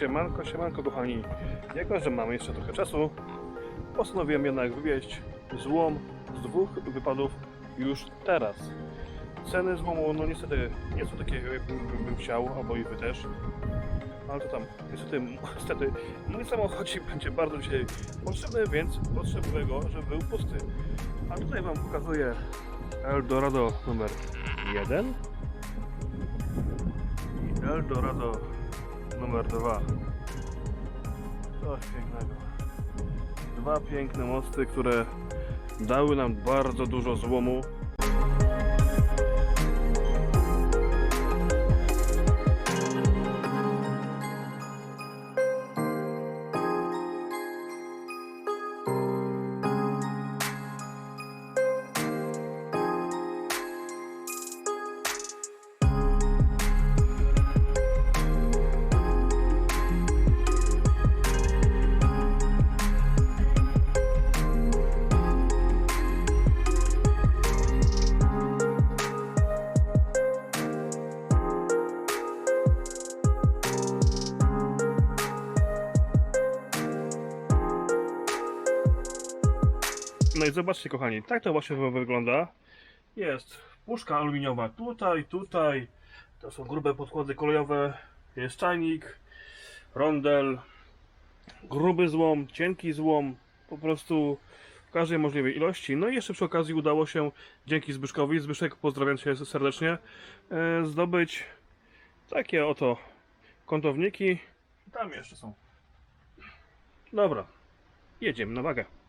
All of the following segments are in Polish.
Siemanko, siemanko kochani. Jako, że mamy jeszcze trochę czasu, postanowiłem jednak wywieźć złom z dwóch wypadów już teraz. Ceny złomu, no niestety nie są takie, jakbym bym chciał, albo i wy też. Ale to tam, niestety, niestety, mój samochodzik będzie bardzo dzisiaj potrzebny, więc potrzebuję go, żeby był pusty. A tutaj wam pokazuję Eldorado numer 1 i Eldorado numer 2. Coś pięknego. Dwa piękne mosty, które dały nam bardzo dużo złomu. No i zobaczcie kochani, tak to właśnie wygląda. Jest puszka aluminiowa tutaj, tutaj. To są grube podkłady kolejowe. Jest czajnik, rondel, gruby złom, cienki złom. Po prostu w każdej możliwej ilości. No i jeszcze przy okazji udało się, dzięki Zbyszkowi, Zbyszek pozdrawiam Cię serdecznie, e, zdobyć takie oto kątowniki. Tam jeszcze są. Dobra, jedziemy na wagę.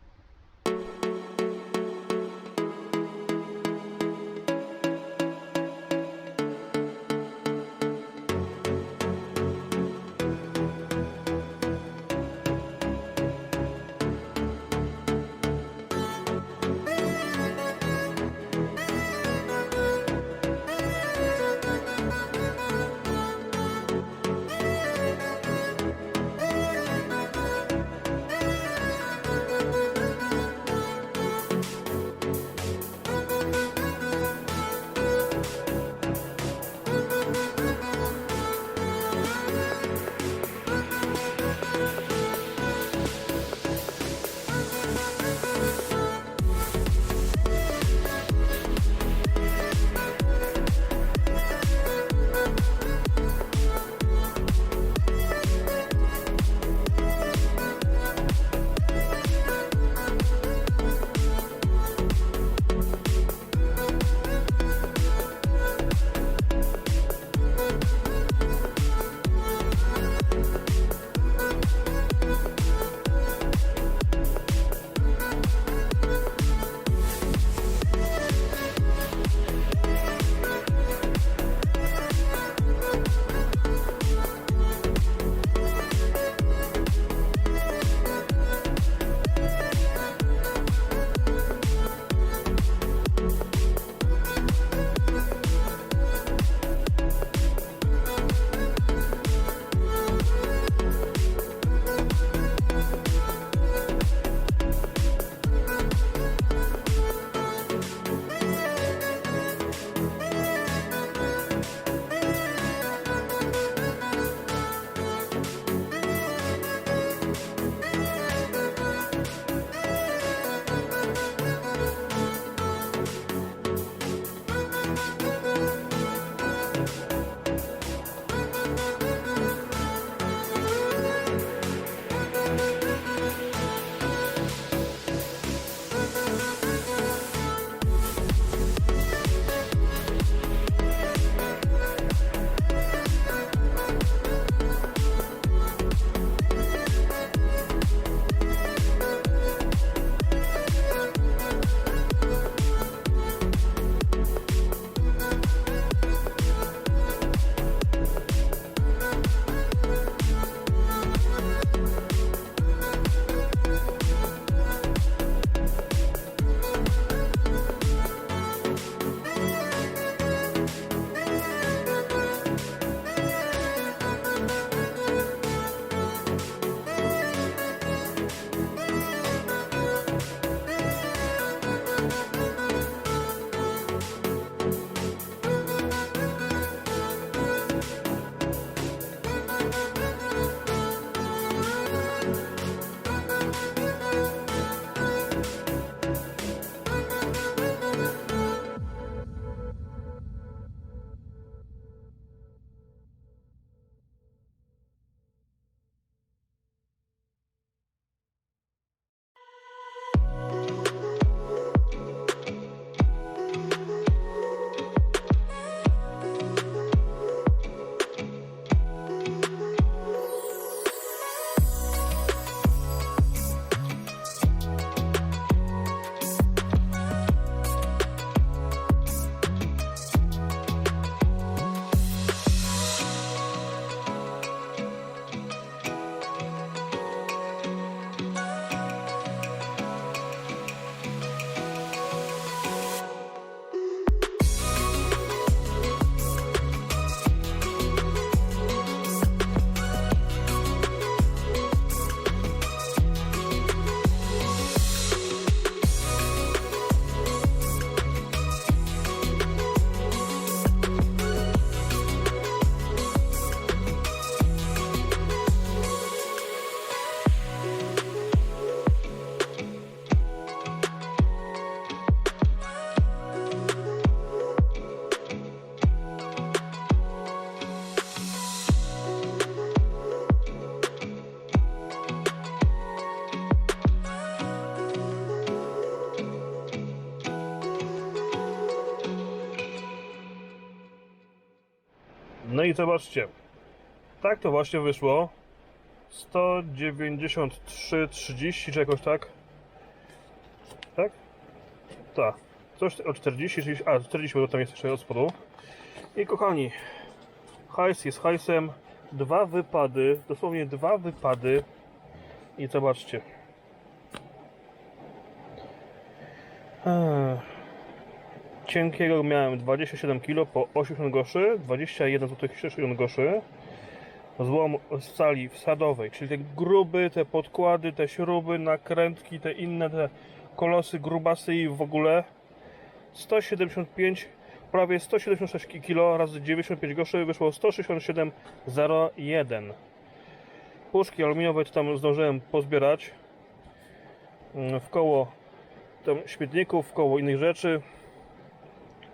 No i zobaczcie. Tak to właśnie wyszło. 193,30 czy jakoś tak. Tak? Tak. Coś o 40, 30, a 40, bo tam jest jeszcze od spodu. I kochani, hajs jest hajsem. Dwa wypady, dosłownie dwa wypady. I zobaczcie. Ech. Cienkiego miałem 27 kg po 80 groszy, 21 zł 60 groszy. Złom z sali wsadowej, czyli te gruby, te podkłady, te śruby, nakrętki, te inne, te kolosy, grubasy i w ogóle. 175, prawie 176 kg razy 95 groszy wyszło 167,01 Puszki aluminiowe to tam zdążyłem pozbierać. Mm, w koło tam śmietników, w koło innych rzeczy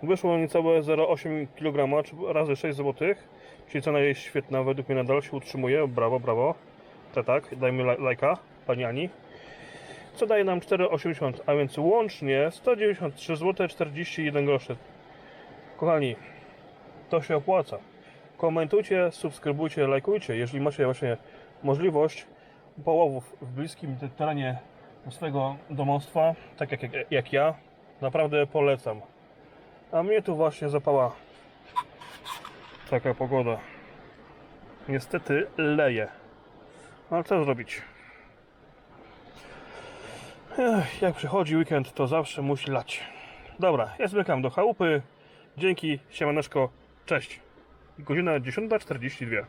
wyszło niecałe 0,8 kg razy 6 zł czyli cena jest świetna, według mnie nadal się utrzymuje, brawo, brawo to tak, dajmy laj- lajka pani Ani co daje nam 4,80, a więc łącznie 193 zł 41 groszy. Kochani, to się opłaca. Komentujcie, subskrybujcie, lajkujcie, jeżeli macie właśnie możliwość połowów w bliskim te- terenie swojego domostwa, tak jak, jak ja, naprawdę polecam. A mnie tu właśnie zapała taka pogoda. Niestety leje. Ale co zrobić? Ech, jak przychodzi weekend, to zawsze musi lać. Dobra, ja zmykam do chałupy. Dzięki, siemaneczko, cześć. Godzina 10.42.